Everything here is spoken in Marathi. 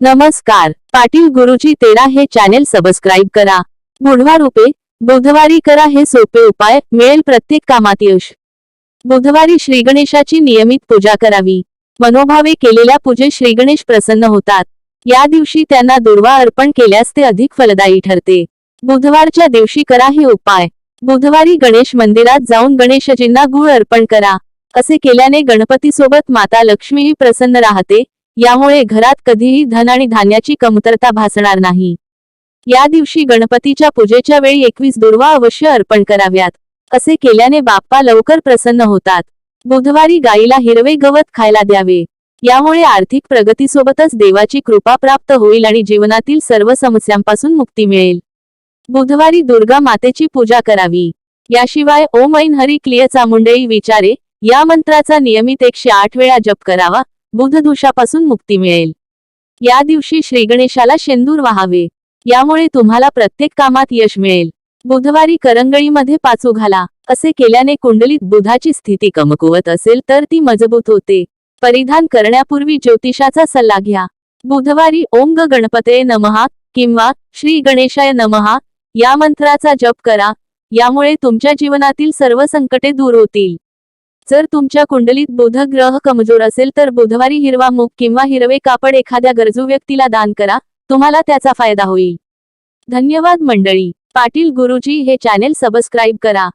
नमस्कार. पाटील गुरुजी तेरा हे चॅनेल सबस्क्राईब करा. बुधवार उपे बुधवारी करा हे सोपे उपाय. मिळेल प्रत्येक कामात यश. बुधवारी श्रीगणेशाची नियमित पूजा करावी. मनोभावे केलेल्या पूजे श्रीगणेश प्रसन्न होतात. या दिवशी त्यांना दुर्वा अर्पण केल्यास ते अधिक फलदायी ठरते. बुधवारच्या दिवशी करा हे उपाय. बुधवारी गणेश मंदिरात जाऊन गणेशजींना गुळ अर्पण करा. असे केल्याने गणपतीसोबत माता लक्ष्मीही प्रसन्न राहते. यामुळे घरात कधीही धन आणि धान्याची कमतरता भासणार नाही. या दिवशी गणपतीच्या पूजेच्या वेळी एकवीस दुर्वा अवश्य अर्पण कराव्यात. असे केल्याने बाप्पा लवकर प्रसन्न होतात. बुधवारी गायीला हिरवे गवत खायला द्यावे. यामुळे आर्थिक प्रगतीसोबतच देवाची कृपा प्राप्त होईल आणि जीवनातील सर्व समस्यांपासून मुक्ती मिळेल. बुधवारी दुर्गा मातेची पूजा करावी. याशिवाय ओम ऐन हरी क्लिय मुंडई विचारे या मंत्राचा नियमित एकशे आठ वेळा जप करावा बुधदोषापासून मुक्ती मिळेल. या दिवशी श्रीगणेशाला शेंदूर वाहावे. यामुळे तुम्हाला प्रत्येक कामात यश मिळेल. बुधवारी करंगळीमध्ये पाचू घाला. असे केल्याने कुंडलीत बुधाची स्थिती कमकुवत असेल तर ती मजबूत होते. परिधान करण्यापूर्वी ज्योतिषाचा सल्ला घ्या. बुधवारी ओम ग गणपते नमहा किंवा श्री गणेशाय नमहा या मंत्राचा जप करा. यामुळे तुमच्या जीवनातील सर्व संकटे दूर होतील. जर तुमच्या कुंडलीत बुध ग्रह कमजोर असेल तर बुधवारी हिरवा मूग किंवा हिरवे कापड एखाद्या गरजू व्यक्तीला दान करा तुम्हाला त्याचा फायदा होईल. धन्यवाद मंडळी. पाटील गुरुजी हे चॅनेल सबस्क्राईब करा.